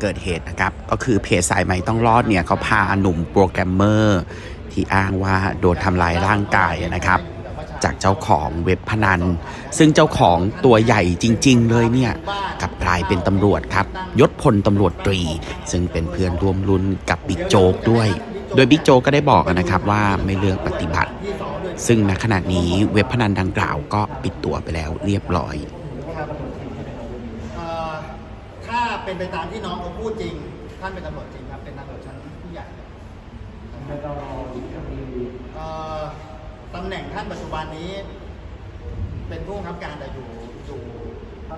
เกิดเหตุนะครับ ก็คือเพจสายไหมต้องรอดเนี่ยเขาพาหนุ่มโปรแกรมเมอร์ ที่อ้างว่าโดนทำลายร่างกายนะครับ จากเจ้าของเว็บพนัน ซึ่งเจ้าของตัวใหญ่จริง ๆ เลยเนี่ยกับกลายเป็นตำรวจครับ ยศพลตำรวจตรี ซึ่งเป็นเพื่อนร่วมรุ่นกับบิ๊กโจ๊กด้วย โดยบิ๊กโจ๊กก็ได้บอกนะครับว่าไม่เลือกปฏิบัติ ซึ่งณขณะนี้เว็บพนันดังกล่าวก็ปิดตัวไปแล้วเรียบร้อย ครับเอ่อถ้า เป็นไปตามที่น้องเขาพูดจริง ท่านเป็นตำรวจจริงครับ เป็นตำรวจชั้นผู้ใหญ่เอ่อตำแหน่งท่านปัจจุบันนี้ เป็นผู้บังคับการแต่อยู่อยู่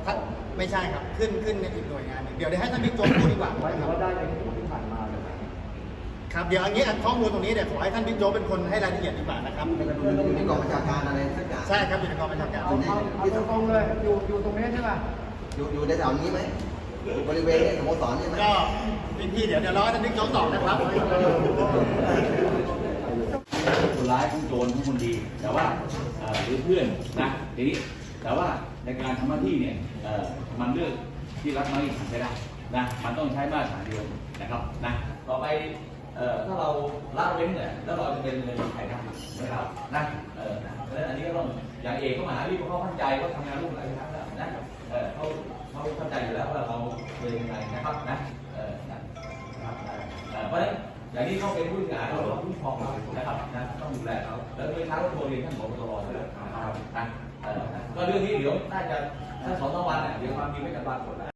ท่านไม่ใช่ครับ ขึ้นขึ้นในอีกหน่วยงานหนึ่งเดี๋ยวเดี๋ยวให้ท่านบิ๊กโจ๊กพูดดีกว่าครับครับ เดี๋ยวอันนี้อันข้อมูลตรงนี้เดี๋ยวขอให้ท่านบิ๊กโจ๊กเป็นคนให้รายละเอียดดีกว่านะครับที่กองประชาการอะไรสักอย่างใช่ครับอยู่ในกองบัญชาการเอาเอาเอาตรงๆเลยอยู่อยู่ตรงนี้ใช่ป่ะอยู่อยู่ในแถวนี้ไหม อยู่บริเวณนี้สโมสรนี่ไหมก็พี่พี่ๆเดี๋ยวเดี๋ยวรอให้ท่านบิ๊กโจ๊กตอบนะครับคนร้ายทั้งโจรทั้งคนดี แต่ว่าเอ่อหรือเพื่อนนะทีนี้แต่ว่าในการทำหน้าที่เนี่ยเอ่อมันเลือกที่รักน้อยทำไม่ได้นะมันต้องใช้มาตรฐานเดียวนะครับนะต่อไปเอ่อถ้าเราละเว้นเนี่ยแล้วเราจะเป็นเงินใครทำไม่เรานะเออนะแล้วอันนี้ก็ต้องอย่างเอกเขามาหาพี่เขาเข้าใจเขาทำงานร่วมกันครั้งแล้วนะเออเขา เลยยังไงนะครับนะเออนะครับเพราะฉะนั้นอย่างนี้เขาเป็นผู้งานเราต้องคุ้มครองเรานะครับนะต้องดูแลเขาแล้วโดยทั้งตัวเรียนท่านผบตลอด้วยนะครับนะก็เรื่องนี้เดี๋ยวน่าจะถ้าสองสามวันเนี่ยเดี๋ยวความจริงไม่จะปรากฏแล้ว